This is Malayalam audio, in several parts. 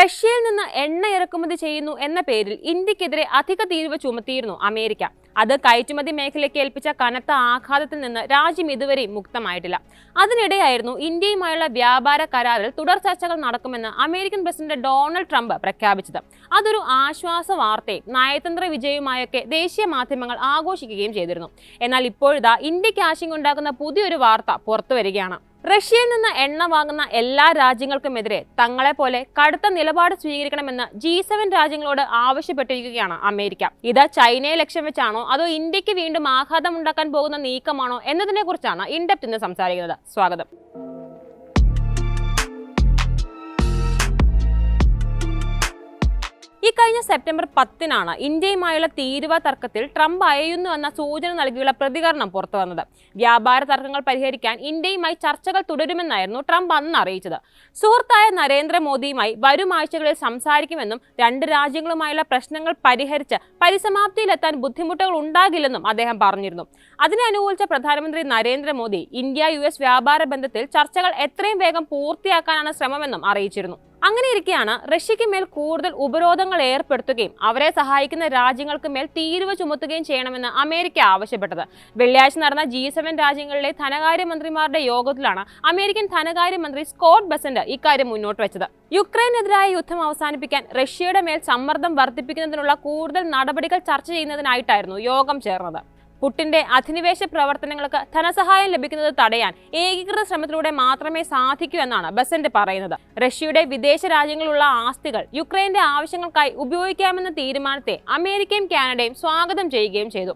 റഷ്യയിൽ നിന്ന് എണ്ണ ഇറക്കുമതി ചെയ്യുന്നു എന്ന പേരിൽ ഇന്ത്യക്കെതിരെ അധിക തീരുവ ചുമത്തിയിരുന്നു അമേരിക്ക. അത് കയറ്റുമതി മേഖലയ്ക്ക് ഏൽപ്പിച്ച കനത്ത ആഘാതത്തിൽ നിന്ന് രാജ്യം ഇതുവരെ മുക്തമായിട്ടില്ല. അതിനിടെയായിരുന്നു ഇന്ത്യയുമായുള്ള വ്യാപാര കരാറിൽ തുടർ ചർച്ചകൾ നടക്കുമെന്ന് അമേരിക്കൻ പ്രസിഡന്റ് ഡൊണാൾഡ് ട്രംപ് പ്രഖ്യാപിച്ചത്. അതൊരു ആശ്വാസ വാർത്തയും നയതന്ത്ര വിജയവുമായൊക്കെ ദേശീയ മാധ്യമങ്ങൾ ആഘോഷിക്കുകയും ചെയ്തിരുന്നു. എന്നാൽ ഇപ്പോഴിതാ ഇന്ത്യയ്ക്ക് ആശങ്കയുണ്ടാക്കുന്ന പുതിയൊരു വാർത്ത പുറത്തു വരികയാണ്. റഷ്യയിൽ നിന്ന് എണ്ണ വാങ്ങുന്ന എല്ലാ രാജ്യങ്ങൾക്കുമെതിരെ തങ്ങളെ പോലെ കടുത്ത നിലപാട് സ്വീകരിക്കണമെന്ന് ജി സെവൻ രാജ്യങ്ങളോട് ആവശ്യപ്പെട്ടിരിക്കുകയാണ് അമേരിക്ക. ഇത് ചൈനയെ ലക്ഷ്യം വെച്ചാണോ അതോ ഇന്ത്യയ്ക്ക് വീണ്ടും ആഘാതം ഉണ്ടാക്കാൻ പോകുന്ന നീക്കമാണോ എന്നതിനെ കുറിച്ചാണ് ഇൻഡെപ്റ്റ് ഇന്ന് സംസാരിക്കുന്നത്. സ്വാഗതം. ഇക്കഴിഞ്ഞ സെപ്റ്റംബർ പത്തിനാണ് ഇന്ത്യയുമായുള്ള തീരുവ തർക്കത്തിൽ ട്രംപ് അയയുന്നു എന്ന സൂചന നൽകിയുള്ള പ്രതികരണം പുറത്തു വന്നത്. വ്യാപാര തർക്കങ്ങൾ പരിഹരിക്കാൻ ഇന്ത്യയുമായി ചർച്ചകൾ തുടരുമെന്നായിരുന്നു ട്രംപ് അന്ന് അറിയിച്ചത്. സുഹൃത്തായ നരേന്ദ്രമോദിയുമായി വരും ആഴ്ചകളിൽ സംസാരിക്കുമെന്നും രണ്ട് രാജ്യങ്ങളുമായുള്ള പ്രശ്നങ്ങൾ പരിഹരിച്ച് പരിസമാപ്തിയിലെത്താൻ ബുദ്ധിമുട്ടുകൾ ഉണ്ടാകില്ലെന്നും അദ്ദേഹം പറഞ്ഞിരുന്നു. അതിനെ അനുകൂലിച്ച പ്രധാനമന്ത്രി നരേന്ദ്രമോദി ഇന്ത്യ യു വ്യാപാര ബന്ധത്തിൽ ചർച്ചകൾ എത്രയും വേഗം പൂർത്തിയാക്കാനാണ് ശ്രമമെന്നും അറിയിച്ചിരുന്നു. അങ്ങനെ ഇരിക്കെയാണ് റഷ്യയ്ക്ക് മേൽ കൂടുതൽ ഉപരോധങ്ങൾ ഏർപ്പെടുത്തുകയും അവരെ സഹായിക്കുന്ന രാജ്യങ്ങൾക്ക് മേൽ തീരുവ ചുമത്തുകയും ചെയ്യണമെന്ന് അമേരിക്ക ആവശ്യപ്പെട്ടത്. വെള്ളിയാഴ്ച നടന്ന ജി സെവൻ രാജ്യങ്ങളിലെ ധനകാര്യമന്ത്രിമാരുടെ യോഗത്തിലാണ് അമേരിക്കൻ ധനകാര്യമന്ത്രി സ്കോട്ട് ബസന്റ് ഇക്കാര്യം മുന്നോട്ട് വെച്ചത്. യുക്രൈനെതിരായ യുദ്ധം അവസാനിപ്പിക്കാൻ റഷ്യയുടെ മേൽ സമ്മർദ്ദം വർദ്ധിപ്പിക്കുന്നതിനുള്ള കൂടുതൽ നടപടികൾ ചർച്ച ചെയ്യുന്നതിനായിട്ടായിരുന്നു യോഗം ചേർന്നത്. പുട്ടിന്റെ അധിനിവേശ പ്രവർത്തനങ്ങൾക്ക് ധനസഹായം ലഭിക്കുന്നത് തടയാൻ ഏകീകൃത ശ്രമത്തിലൂടെ മാത്രമേ സാധിക്കൂ എന്നാണ് ബസന്റ് പറയുന്നത്. റഷ്യയുടെ വിദേശ രാജ്യങ്ങളിലുള്ള ആസ്തികൾ യുക്രൈന്റെ ആവശ്യങ്ങൾക്കായി ഉപയോഗിക്കാമെന്ന തീരുമാനത്തെ അമേരിക്കയും കാനഡയും സ്വാഗതം ചെയ്യുകയും ചെയ്തു.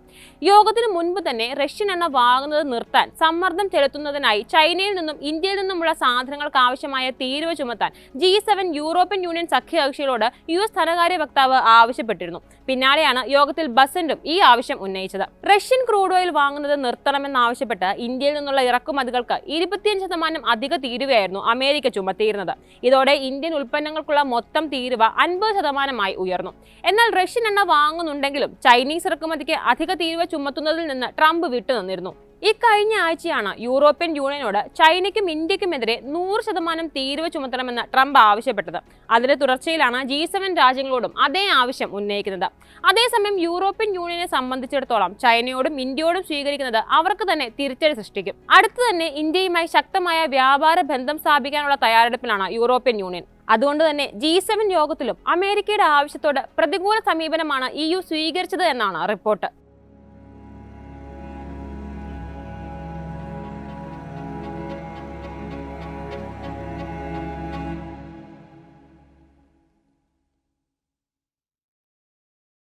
യോഗത്തിന് മുൻപ് തന്നെ റഷ്യൻ എണ്ണ വാങ്ങുന്നത് നിർത്താൻ സമ്മർദ്ദം ചെലുത്തുന്നതിനായി ചൈനയിൽ നിന്നും ഇന്ത്യയിൽ നിന്നുമുള്ള സാധനങ്ങൾക്ക് ആവശ്യമായ തീരുവ ചുമത്താൻ ജി സെവൻ യൂറോപ്യൻ യൂണിയൻ സഖ്യകക്ഷികളോട് യു എസ് ധനകാര്യ വക്താവ് ആവശ്യപ്പെട്ടിരുന്നു. പിന്നാലെയാണ് യോഗത്തിൽ ബസന്റും ഈ ആവശ്യം ഉന്നയിച്ചത്. റഷ്യൻ ക്രൂഡ് ഓയിൽ വാങ്ങുന്നത് നിർത്തണമെന്നാവശ്യപ്പെട്ട് ഇന്ത്യയിൽ നിന്നുള്ള ഇറക്കുമതികൾക്ക് ഇരുപത്തിയഞ്ച് ശതമാനം അധിക തീരുവയായിരുന്നു അമേരിക്ക ചുമത്തിയിരുന്നത്. ഇതോടെ ഇന്ത്യൻ ഉൽപ്പന്നങ്ങൾക്കുള്ള മൊത്തം തീരുവ അൻപത് ശതമാനമായി ഉയർന്നു. എന്നാൽ റഷ്യൻ എണ്ണ വാങ്ങുന്നുണ്ടെങ്കിലും ചൈനീസ് ഇറക്കുമതിക്ക് അധിക തീരുവ ചുമത്തുന്നതിൽ നിന്ന് ട്രംപ് വിട്ടുനിന്നിരുന്നു. ഇക്കഴിഞ്ഞ ആഴ്ചയാണ് യൂറോപ്യൻ യൂണിയനോട് ചൈനയ്ക്കും ഇന്ത്യക്കുമെതിരെ നൂറ് ശതമാനം തീരുവ ചുമത്തണമെന്ന് ട്രംപ് ആവശ്യപ്പെട്ടത്. അതിന്റെ തുടർച്ചയിലാണ് ജി സെവൻ രാജ്യങ്ങളോടും അതേ ആവശ്യം ഉന്നയിക്കുന്നത്. അതേസമയം യൂറോപ്യൻ യൂണിയനെ സംബന്ധിച്ചിടത്തോളം ചൈനയോടും ഇന്ത്യയോടും സ്വീകരിക്കുന്നത് അവർക്ക് തന്നെ തിരിച്ചടി സൃഷ്ടിക്കും. അടുത്ത് തന്നെ ഇന്ത്യയുമായി ശക്തമായ വ്യാപാര ബന്ധം സ്ഥാപിക്കാനുള്ള തയ്യാറെടുപ്പിലാണ് യൂറോപ്യൻ യൂണിയൻ. അതുകൊണ്ട് തന്നെ ജി സെവൻ യോഗത്തിലും അമേരിക്കയുടെ ആവശ്യത്തോട് പ്രതികൂല സമീപനമാണ് ഇ യു സ്വീകരിച്ചത് എന്നാണ് റിപ്പോർട്ട്.